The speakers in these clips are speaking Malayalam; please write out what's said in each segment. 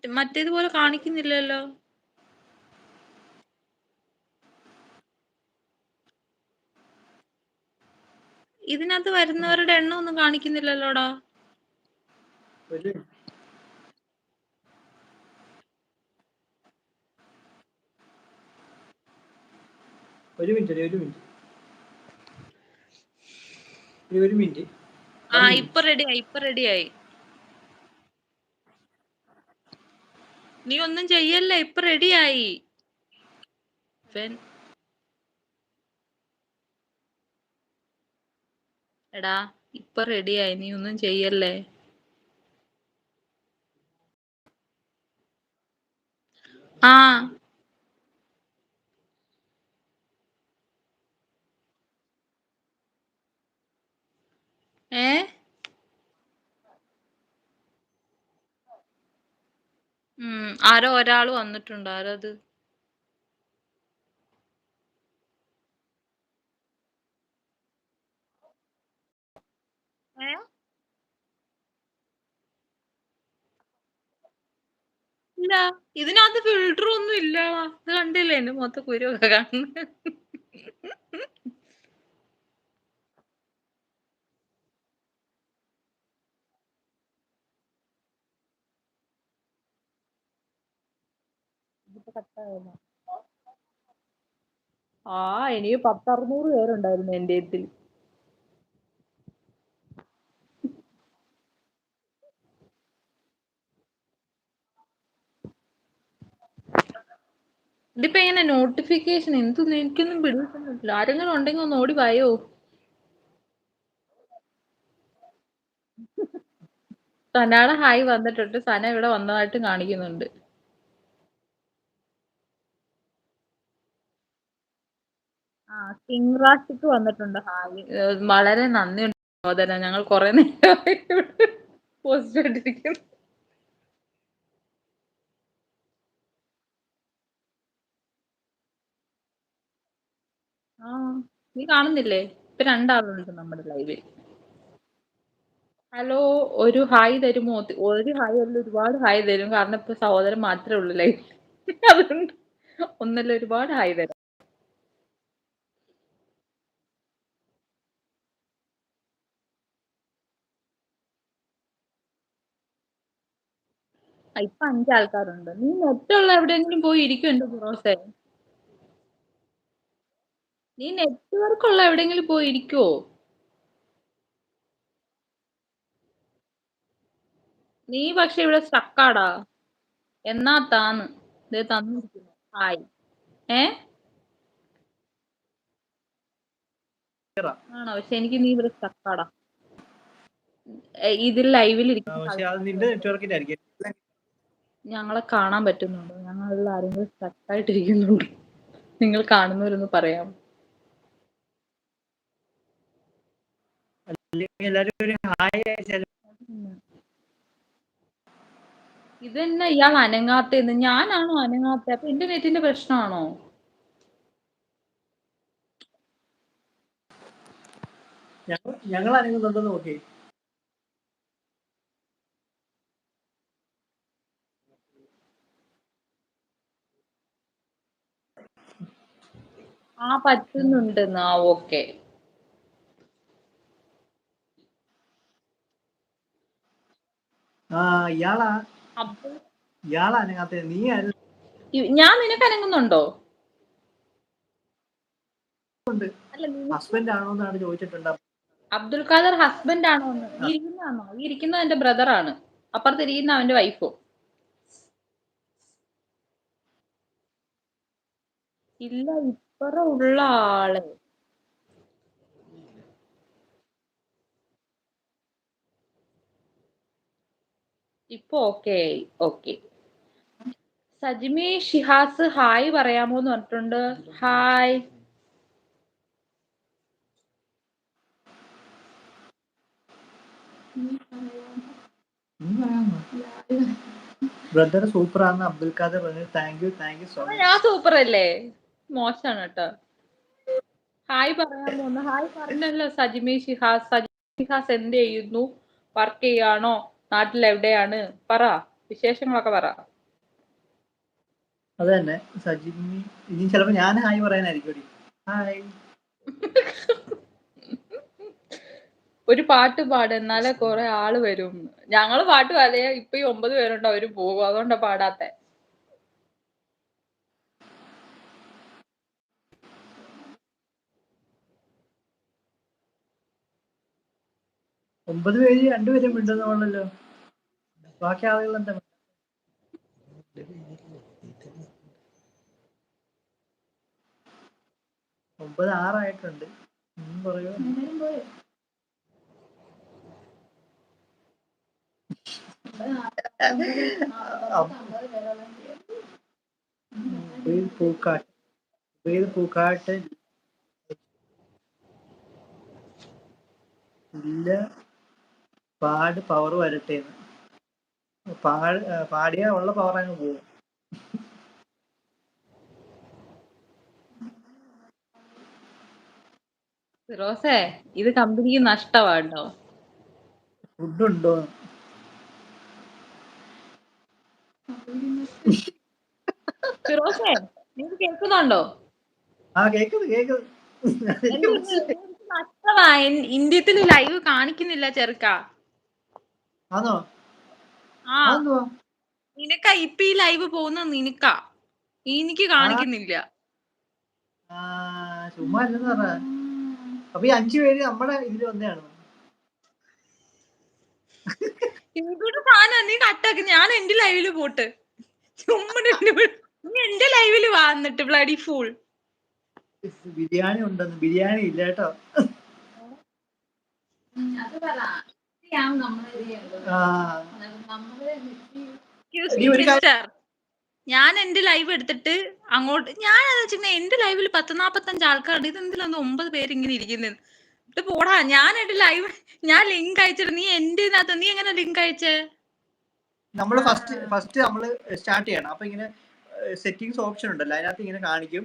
മറ്റ് മറ്റേതുപോലെ കാണിക്കുന്നില്ലല്ലോ. ഇതിനകത്ത് വരുന്നവരുടെ എണ്ണം ഒന്നും കാണിക്കുന്നില്ലല്ലോടാ. ഒരു മിനിറ്റ് ഒരു മിനിറ്റ്. ഒരു മിനിറ്റ്. ആ ഇപ്പൊ റെഡിയായി ഇപ്പൊ റെഡിയായി നീ ഒന്നും ചെയ്യല്ല? ഇപ്പൊ റെഡിയായി എടാ ഇപ്പൊ റെഡിയായി നീ ഒന്നും ചെയ്യല്ലേ? ആ ഏ ഉം. ആരോ ഒരാൾ വന്നിട്ടുണ്ട്. ആരോ അത് ഏ? ഇല്ല. ഇതിനകത്ത് ഫിൽറ്റർ ഒന്നും ഇല്ല ഇത് കണ്ടില്ലേ? എന്റെ മൊത്ത കുരുവൊക്കെ കാണുന്നു. ആ എനിക്ക് പത്തറുന്നൂറ് പേരുണ്ടായിരുന്നു എന്റെ ഇതിൽ. ഇതിപ്പോ എങ്ങനെ നോട്ടിഫിക്കേഷൻ എന്തൊന്നും എനിക്കൊന്നും പിടിക്കുന്നില്ല. ആരെങ്കിലും ഉണ്ടെങ്കിൽ ഒന്ന് ഓടി വായോ? സനയുടെ ഹായ് വന്നിട്ടുണ്ട്. സന ഇവിടെ വന്നതായിട്ട് കാണിക്കുന്നുണ്ട്. ആ കിങ്റാഷിക്ക് വന്നിട്ടുണ്ട് ഹായ് വളരെ നന്ദിയുണ്ട് ഞങ്ങൾ കുറെ നേരം പോസ്റ്റ് ആ നീ കാണുന്നില്ലേ? ഇപ്പൊ രണ്ടാളുണ്ട് നമ്മുടെ ലൈവിൽ ഹലോ ഒരു ഹായ് തരുമോ ഒരു ഹായ് അല്ല ഒരുപാട് ഹായ് തരും. കാരണം ഇപ്പൊ സഹോദരൻ മാത്രമേ ഉള്ളൂ ലൈവിൽ അതുകൊണ്ട് ഒന്നല്ല ഒരുപാട് ഹായ് തരാം. ഇപ്പൊ അഞ്ചാൾക്കാരുണ്ട് നീ നെറ്റുള്ള എവിടെയെങ്കിലും പോയി ഇരിക്കും എന്റെ ഫിറോസെ നീ നെറ്റ്വർക്ക് ഉള്ള എവിടെയെങ്കിലും പോയി ഇരിക്കുവോ? നീ പക്ഷെ ഇവിടെ സ്റ്റക്കാടാ എന്നാ താന്ന്? ഇത് തന്നിരിക്കുന്നു. ഹായ്. ഏ? ആണോ? പക്ഷെ എനിക്ക് നീ ഇവിടെ സ്റ്റക്കാടാ ഇതിൽ ലൈവിൽ ആ, ഇരിക്കുന്ന പക്ഷെ അത് നിന്റെ നെറ്റ്വർക്കിന്റെ ആയിരിക്കും ഞങ്ങളെ കാണാൻ പറ്റുന്നുണ്ടോ. ഞങ്ങളിൽ ആരെങ്കിലും സ്റ്റക്കായിട്ടിരിക്കുന്നുണ്ടോ നിങ്ങൾ കാണുന്നവരൊന്ന് പറയാം ഇത് തന്നെ ഇതെന്നാ ഇയാൾ അനങ്ങാത്തേന്ന് ഞാനാണോ അനങ്ങാത്ത? അപ്പൊ എന്റെ നെറ്റിന്റെ പ്രശ്നമാണോ? ഞങ്ങൾ അനങ്ങുന്നുണ്ടോ നോക്കി ആ പറ്റുന്നുണ്ടെന്ന് ആ ഓക്കെ ഞാൻ നിനക്ക് അനങ്ങുന്നുണ്ടോ? ഹസ്ബൻഡ് ആണോ എന്നാണ് ചോദിച്ചിട്ടുണ്ട്. അബ്ദുൽ ഖാദർ ഹസ്ബൻഡ് ആണോ ഇരിക്കുന്നതാണോ? ഈ ഇരിക്കുന്നത് എന്റെ ബ്രദർ ആണ്. അപ്പുറത്ത് ഇരിക്കുന്ന അവന്റെ വൈഫോ ഇല്ല ഉള്ള ആൾ. ഇപ്പൊ okay okay Sajimi Shihas hi പറയാമോ എന്ന് പറഞ്ഞിട്ടുണ്ട്. ഹായ്. ബ്രദർ സൂപ്പർ ആണ് അബ്ദുൽ ഖാദർ പറഞ്ഞു. Thank you thank you so much ഞാൻ സൂപ്പർ അല്ലേ മോശമാണ് കേട്ടോ ഹായ് പറയാൻ പോകുന്നു ഹായ് പറഞ്ഞല്ലോ സജിമി ഷിഹാസ് സജിമി ഷിഹാസ് എന്ത് ചെയ്യുന്നു. വർക്ക് ചെയ്യാണോ? നാട്ടിൽ എവിടെയാണ്? പറ. വിശേഷങ്ങളൊക്കെ പറ. അത് തന്നെ. സജിമി ഇനി ചിലപ്പോ ഞാൻ ഹായ് പറയാനായിരിക്കും ഹായ്. ഒരു പാട്ട് പാട് എന്നാലേ കൊറേ ആൾ വരും. ഞങ്ങൾ പാട്ട് പാടിയ ഇപ്പൊ ഈ ഒമ്പത് പേരുണ്ട് അവർ പോകും. അതുകൊണ്ടാ പാടാത്തെ. ഒമ്പത് പേര് രണ്ടുപേരും മിണ്ടുന്നുള്ളല്ലോ ബാക്കി ആളുകൾ എന്താ ഒമ്പത് ആറായിട്ടുണ്ട്. പറയൂ പൂക്കാട്ട്. ഇല്ല. പാട് പവർ വരട്ടെ പാട് പാടിയാ ഉള്ള പവർ അങ്ങ് പോകും ഫിറോസേ ഇത് കമ്പനിക്ക് നഷ്ടമാട്ടോ ഫുഡ് ഉണ്ടോ ഫിറോസേ നിങ്ങൾ കേൾക്കുന്നുണ്ടോ? ആ കേക്കുന്നു കേക്കുന്നു? ഇത്? ഇന്ത്യത്തിൽ ലൈവ് കാണിക്കുന്നില്ല ചെറുക്ക. ആണോ നിനക്കാ ഇപ്പൊ ഈ ലൈവ് പോകുന്ന നിനക്കാ. എനിക്ക് കാണിക്കുന്നില്ല. ആ ചുമ്മാ അല്ലെന്ന് പറഞ്ഞ. അപ്പൊ ഈ അഞ്ചു പേര് നമ്മുടെ ഇതിൽ വന്നെയാണ് ഇവിടെ സാധനം നീ കട്ടാക്കി ഞാൻ എന്റെ ലൈവിൽ പോട്ട്. ചുമ്മാ നീ എന്റെ ലൈവിൽ വാ എന്നിട്ട് ബ്ലഡി ഫൂൾ ബിരിയാണി ഉണ്ടെന്ന്. ബിരിയാണി ഇല്ല കേട്ടോ. ഞാൻ എന്റെ ലൈവ് എടുത്തിട്ട് അങ്ങോട്ട് ഞാൻ വെച്ചിട്ടുണ്ടെങ്കിൽ എന്റെ ലൈവിൽ പത്ത് നാപ്പത്തഞ്ച് ആൾക്കാരുണ്ട്. ഇത് എന്തിനാണ് ഒമ്പത് പേര് ഇങ്ങനെ ഇരിക്കുന്നത് പോടാ ഞാൻ എന്റെ ലൈവ് ഞാൻ ലിങ്ക് അയച്ചിട്ട് നീ എന്റെ ഇതിനകത്ത് നീ എങ്ങനെ ലിങ്ക് അയച്ചേ? നമ്മൾ ഫസ്റ്റ് ഫസ്റ്റ് നമ്മൾ സ്റ്റാർട്ട് ചെയ്യണം. അപ്പൊ ഇങ്ങനെ സെറ്റിംഗ്സ് ഓപ്ഷൻ ഉണ്ടല്ലോ. അതിനകത്ത് ഇങ്ങനെ കാണിക്കും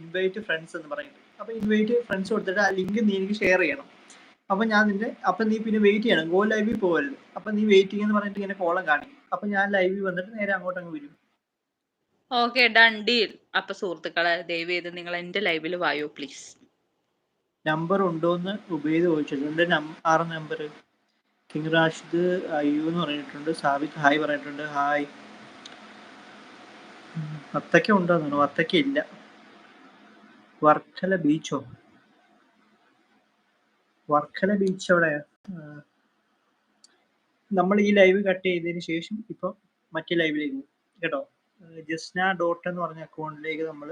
ഇൻവൈറ്റ് ഫ്രണ്ട്സ് എന്ന് പറയുന്നത് അപ്പൊ ഇൻവൈറ്റ് ഫ്രണ്ട്സ് കൊടുത്തിട്ട് ആ ലിങ്ക് നീ എനിക്ക് ഷെയർ ചെയ്യണം. അപ്പൊ ഞാൻ നിന്റെ അപ്പൊ നീ പിന്നെ വെയിറ്റ് ചെയ്യണം. ഗോ ലൈവിൽ പോകരുത് അപ്പൊ നീ വെയിറ്റിംഗ് എന്ന് പറഞ്ഞിട്ട് ഇങ്ങനെ കോളം കാണിക്കും. അപ്പൊ ഞാൻ ലൈവിൽ വന്നിട്ട് നേരെ അങ്ങോട്ട് അങ്ങ് വരും. ഓക്കെ ഡൺ ഡീൽ അപ്പൊ സുഹൃത്തുക്കളെ ദയവ് ചെയ്ത് നിങ്ങൾ എന്റെ ലൈവിൽ വായോ പ്ലീസ് നമ്പർ ഉണ്ടോന്ന് ഉപയോഗിച്ച് ചോദിച്ചിട്ടുണ്ട്. എന്റെ ആറ് നമ്പർ കിങ് റാഷിദ് അയ്യോ എന്ന് പറഞ്ഞിട്ടുണ്ട്. സാബിത്ത് ഹായ് പറഞ്ഞിട്ടുണ്ട്. ഹായ് വത്തക്ക ഉണ്ടോ വത്തക്ക ഇല്ല. വർക്കല ബീച്ചോ വർക്കല ബീച്ച് എവിടെയാ നമ്മൾ ഈ ലൈവ് കട്ട് ചെയ്തതിന് ശേഷം ഇപ്പൊ മറ്റേ ലൈവിലേക്ക് കേട്ടോ? ജസ്ന ഡോട്ട് എന്ന് പറഞ്ഞ അക്കൗണ്ടിലേക്ക് നമ്മൾ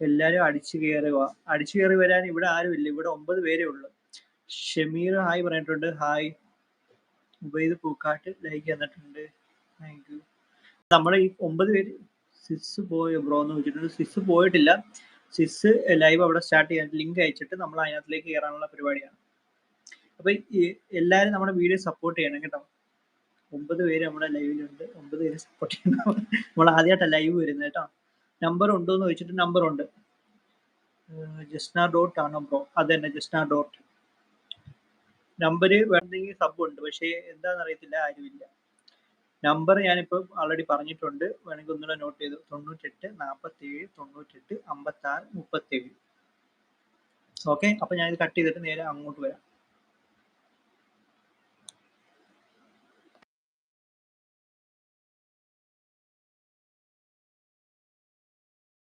എല്ലാരും അടിച്ചു കയറുക. അടിച്ചു കയറി വരാൻ ഇവിടെ ആരും ഇല്ല. ഇവിടെ ഒമ്പത് പേരേ ഉള്ളൂ. ഷമീർ ഹായ് പറഞ്ഞിട്ടുണ്ട്. ഹായ്. ഉബൈദ് പൂക്കാട്ട് ലൈക്ക് തന്നിട്ടുണ്ട്. താങ്ക് യു നമ്മുടെ ഈ ഒമ്പത് പേര് സിസ് പോയ ബ്രോ എന്ന് വെച്ചിട്ടുണ്ട് സിസ് പോയിട്ടില്ല. സിസ് ലൈവ് അവിടെ സ്റ്റാർട്ട് ചെയ്യാൻ ലിങ്ക് അയച്ചിട്ട് നമ്മൾ അതിനകത്തിലേക്ക് കയറാനുള്ള പരിപാടിയാണ്. അപ്പൊ എല്ലാരും നമ്മുടെ വീഡിയോ സപ്പോർട്ട് ചെയ്യണം കേട്ടോ. ഒമ്പത് പേര് നമ്മുടെ ലൈവിലുണ്ട് ഒമ്പത് പേര് സപ്പോർട്ട് ചെയ്യണം. നമ്മൾ ആദ്യമായിട്ടാണ് ലൈവ് വരുന്നത് കേട്ടോ. നമ്പർ ഉണ്ടോ എന്ന് ചോദിച്ചിട്ട് നമ്പർ ഉണ്ട്. ജസ്ന ഡോട്ട് ആണോ ബ്രോ അത് തന്നെ ജസ്ന ഡോട്ട് നമ്പർ വേണമെങ്കിൽ സബ് ഉണ്ട്. പക്ഷേ എന്താണെന്ന് അറിയത്തില്ല ആരുമില്ല. നമ്പർ ഞാനിപ്പോൾ ആൾറെഡി പറഞ്ഞിട്ടുണ്ട്. വേണമെങ്കിൽ ഒന്നുകൂടെ നോട്ട് ചെയ്തു. തൊണ്ണൂറ്റെട്ട് നാൽപ്പത്തേഴ് തൊണ്ണൂറ്റെട്ട് അമ്പത്താറ് മുപ്പത്തേഴ്. ഓക്കെ അപ്പം ഞാനിത് കട്ട് ചെയ്തിട്ട് നേരെ അങ്ങോട്ട് വരാം.